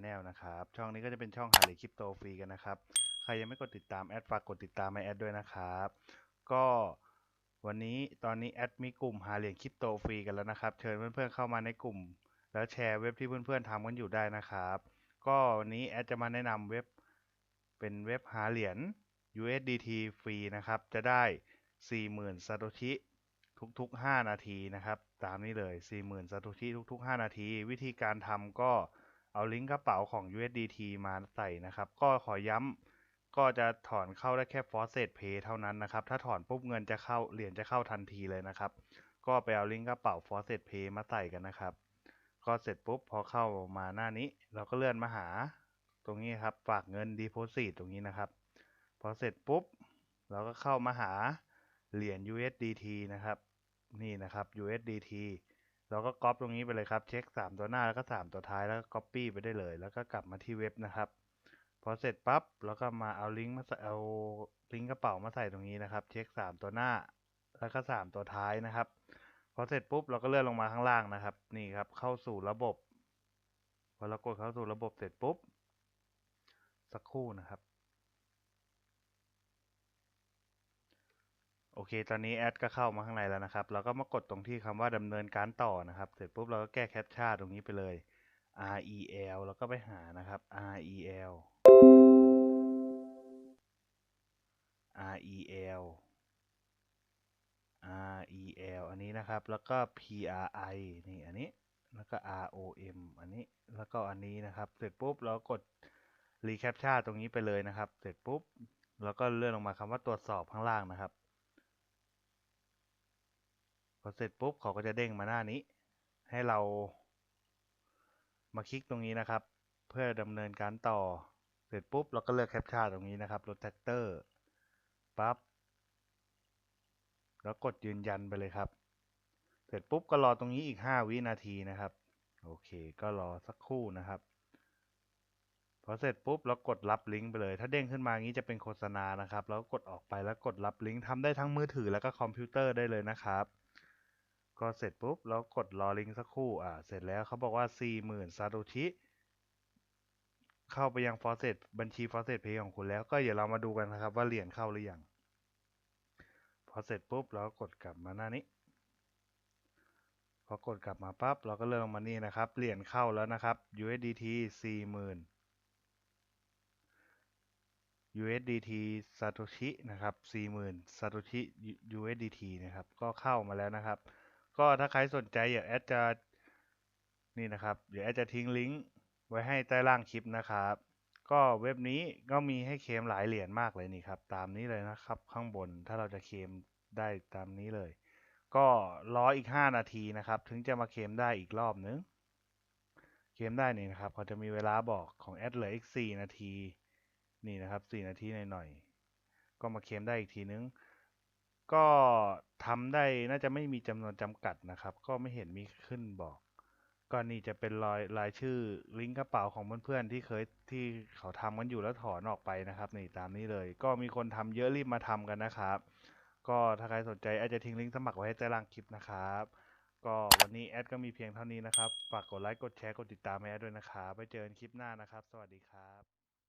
Channel นะครับ ช่องนี้ก็จะเป็นช่องหาเหรียญคริปโตฟรีกันนะครับ ใครยังไม่กดติดตามแอดฝากกดติดตามให้แอดด้วยนะครับ ก็วันนี้ตอนนี้แอดมีกลุ่มหาเหรียญคริปโตฟรีกันแล้วนะครับ เชิญเพื่อนๆเข้ามาในกลุ่ม แล้วแชร์เว็บที่เพื่อนๆทำกันอยู่ได้นะครับ ก็วันนี้แอดจะมาแนะนำเว็บเป็นเว็บหาเหรียญ USDT ฟรีนะครับ จะได้ 40,000ซาโตชิทุกๆ 5 นาทีนะครับ ตามนี้เลย 40,000ซาโตชิทุกๆ 5 นาที วิธีการทำก็ เอาลิงก์กระเป๋าของ USDT มาใส่นะครับ ก็ขอย้ำก็จะถอนเข้าได้แค่ Faucet Pay เท่านั้นนะครับ ถ้าถอนปุ๊บเงินจะเข้าเหรียญจะเข้าทันทีเลยนะครับ ก็ไปเอาลิงก์กระเป๋า Faucet Pay มาใส่กันนะครับ ก็เสร็จปุ๊บพอเข้ามาหน้านี้ เราก็เลื่อนมาหาตรงนี้ครับ ฝากเงิน Deposit ตรงนี้นะครับ พอเสร็จปุ๊บ เราก็เข้ามาหาเหรียญ USDT นะครับ นี่นะครับ USDT เราก็ก๊อปตรงนี้ไปเลยครับ เช็ค 3 ตัวหน้าแล้วก็ 3 ตัวท้ายแล้วก็ Copy ไปได้เลย แล้วก็กลับมาที่เว็บนะครับ พอเสร็จปั๊บเราก็มาเอาลิงก์มาเอาลิงก์กระเป๋ามาใส่ตรงนี้นะครับ เช็ค 3 ตัวหน้าแล้วก็ 3 ตัวท้ายนะครับ พอเสร็จปุ๊บเราก็เลื่อนลงมาข้างล่างนะครับ นี่ครับ เข้าสู่ระบบ พอเรากดเข้าสู่ระบบเสร็จปุ๊บ สักครู่นะครับ อเค ตอนนี้แอดก็เข้ามาข้างในแล้วนะครับ เราก็มากดตรงที่คำว่าดำเนินการต่อนะครับ เสร็จปุ๊บเราก็แก้แคปชั่นตรงนี้ไปเลย REL แล้วก็ไปหานะครับ REL REL REL อันนี้นะครับ แล้วก็ PRI นี่อันนี้ แล้วก็ ROM อันนี้ แล้วก็อันนี้นะครับ เสร็จปุ๊บเรากด recaptcha ตรงนี้ไปเลยนะครับ เสร็จปุ๊บเราก็เลื่อนลงมาคำว่าตรวจสอบข้างล่างนะครับ พอเสร็จปุ๊บเขาก็จะเด้งมาหน้านี้ ให้เรามาคลิกตรงนี้นะครับ เพื่อดำเนินการต่อเสร็จปุ๊บเราก็เลือกแคปชั่นตรงนี้นะครับรถแท็กเตอร์ปั๊บแล้วกดยืนยันไปเลยครับ เสร็จปุ๊บก็รอตรงนี้อีก 5 วินาทีนะครับ โอเคก็รอสักครู่นะครับพอเสร็จปุ๊บเรากดรับลิงก์ไปเลย ถ้าเด้งขึ้นมางี้จะเป็นโฆษณานะครับ แล้วกดออกไปแล้วกดรับลิงก์ทำได้ทั้งมือถือแล้วก็คอมพิวเตอร์ได้เลยนะครับ ก็เสร็จปุ๊บเรากดรอลิงก์สักครู่อ่าเสร็จแล้วเขาบอกว่า 40,000ซาโตชิเข้าไปยังฟอสเซตบัญชีฟอสเซตเพย์ของคุณแล้วก็เดี๋ยวเรามาดูกันนะครับว่าเหรียญเข้าหรือยังพอเสร็จปุ๊บเราก็กดกลับมาหน้านี้พอกดกลับมาปั๊บเราก็เริ่มมานี่นะครับเหรียญเข้าแล้วนะครับ USDT 40,000 USDT Satoshi นะครับ40,000 Satoshi USDT นะครับก็เข้ามาแล้วนะครับ ก็ถ้าใครสนใจอย่าแอดจะนี่นะครับเดี๋ยวแอดจะทิ้งลิงก์ไว้ให้ใต้ล่างคลิปนะครับ ก็เว็บนี้ก็มีให้เคมหลายเหรียญมากเลยนี่ครับ ตามนี้เลยนะครับ ข้างบนถ้าเราจะเคมได้ตามนี้เลย ก็รออีก 5 นาทีนะครับ ถึงจะมาเคมได้อีกรอบนึงเคมได้นี่นะครับเขาจะมีเวลาบอกของแอดเหลืออีก 4 นาที นี่นะครับ 4 นาทีหน่อยๆก็มาเคมได้อีกทีนึง ก็ทำได้น่าจะไม่มีจำนวนจำกัดนะครับ ก็ไม่เห็นมีขึ้นบอก ก็นี่จะเป็นรอยรายชื่อลิงก์กระเป๋าของเพื่อนๆที่เคยที่เขาทำกันอยู่แล้วถอนออกไปนะครับนี่ตามนี้เลย ก็มีคนทำเยอะรีบมาทำกันนะครับ ก็ถ้าใครสนใจอดจะทิ้งลิงก์สมัครไว้ให้ใต้ล่างคลิปนะครับ ก็วันนี้แอดก็มีเพียงเท่านี้นะครับฝากกดไลค์กดแชร์กดติดตามแอดด้วยนะครับไปเจอกันคลิปหน้านะครับ สวัสดีครับ